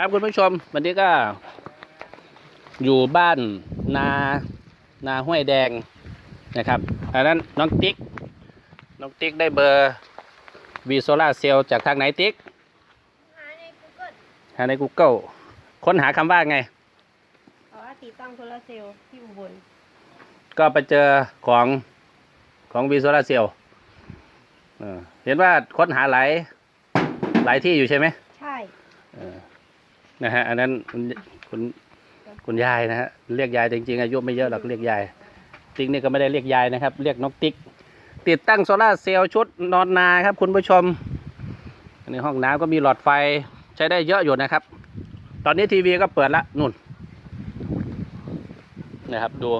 ครับคุณผู้ชม วันนี้ก็ อยู่บ้านนานาห้วยแดงนะครับอันนั้นน้องติ๊ก น้องติ๊กได้เบอร์วีโซล่าเซลจากทางไหนติ๊ก หาใน Google หาใน Google ค้นหาคำว่าไง เอาว่าติดตั้งโซลาร์เซลล์ที่อุบลก็ไปเจอของของวีโซล่าเซลเห็นว่าค้นหาหลายหลายที่อยู่ใช่ไหมใช่ เออ นะฮะ อันนั้นคุณคุณคุณยายนะฮะเรียกยายจริงๆอายุไม่เยอะหรอกเรียกยายติ๊กนี่ก็ไม่ได้เรียกยายนะครับ เรียกน้องติ๊ก ติดตั้งโซลาร์เซลล์ชุดนอนนาครับ คุณผู้ชมอันนี้ห้องน้ำก็มีหลอดไฟใช้ได้เยอะอยู่นะครับ ตอนนี้ทีวีก็เปิดละนุ่นนะครับดู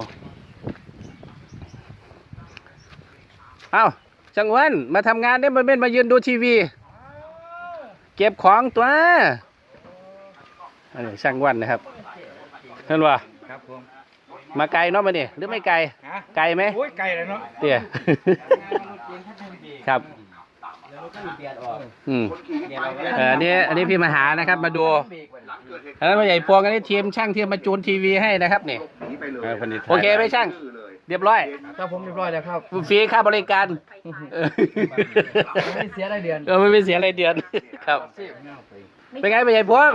เอ้าจังหวันมาทำงานได้มาเป็นมายืนดูทีวี เก็บของตัว อันนี้ช่างวันนะครับเห็นว่าครับผมมาไกลเนาะมาเนี่ยหรือไม่ไกลฮะไกลไหมโอ้ยไกลเลยเนาะเตี้ยครับอืมเอออันนี้อันนี้พี่มาหานะครับมาดูอันนั้นมาใหญ่พวงอันนี้ทีมช่างที่มาจูนทีวีให้นะครับนี่เออคนนี้โอเคไหมช่าง เรียบร้อยครับผมเรียบร้อยแล้วครับฟรีค่าบริการเออไม่เสียได้เดือนเออไม่เป็นเสียอะไรเดือนครับ เป็นไงไปใหญ่พวง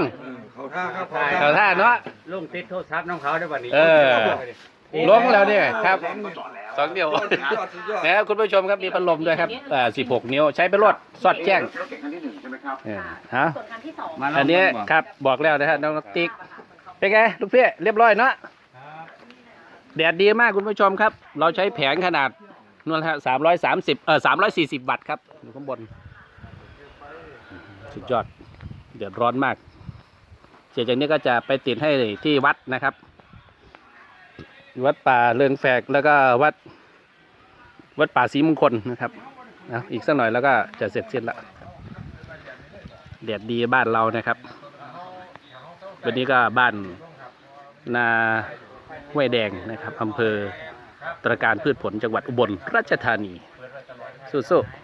เขาท่าครับเขาท่าเนาะลงติดโทรศัพท์น้องเขาได้วันนี้เออลงแล้วเนี่ยครับสองเดียวนะครับคุณผู้ชมครับมีพัดลมด้วยครับอ่า16นิ้วใช้เป็นรถสอดแจ้งเออฮะส่วนคันที่สองอันนี้ครับบอกแล้วนะฮะน้องติ๊กเป็นไงลูกพี่เรียบร้อยเนาะแดดดีมากคุณผู้ชมครับ เราใช้แผงขนาดนู่นฮะสามร้อยสามสิบเออสามร้อยสี่สิบวัตต์ครับอยู่ข้างบน สุดยอด เดือดร้อนมาก เสร็จจากนี้ก็จะไปติดให้ที่วัดนะครับ วัดป่าเรืองแฝกแล้วก็วัด วัดป่าศรีมงคลนะครับนะอีกสักหน่อยแล้วก็จะเสร็จสิ้นละแดดดีบ้านเรานะครับ วันนี้ก็บ้านนาห้วยแดงนะครับอำเภอตระการพืชผลจังหวัดอุบลราชธานีสู้ๆ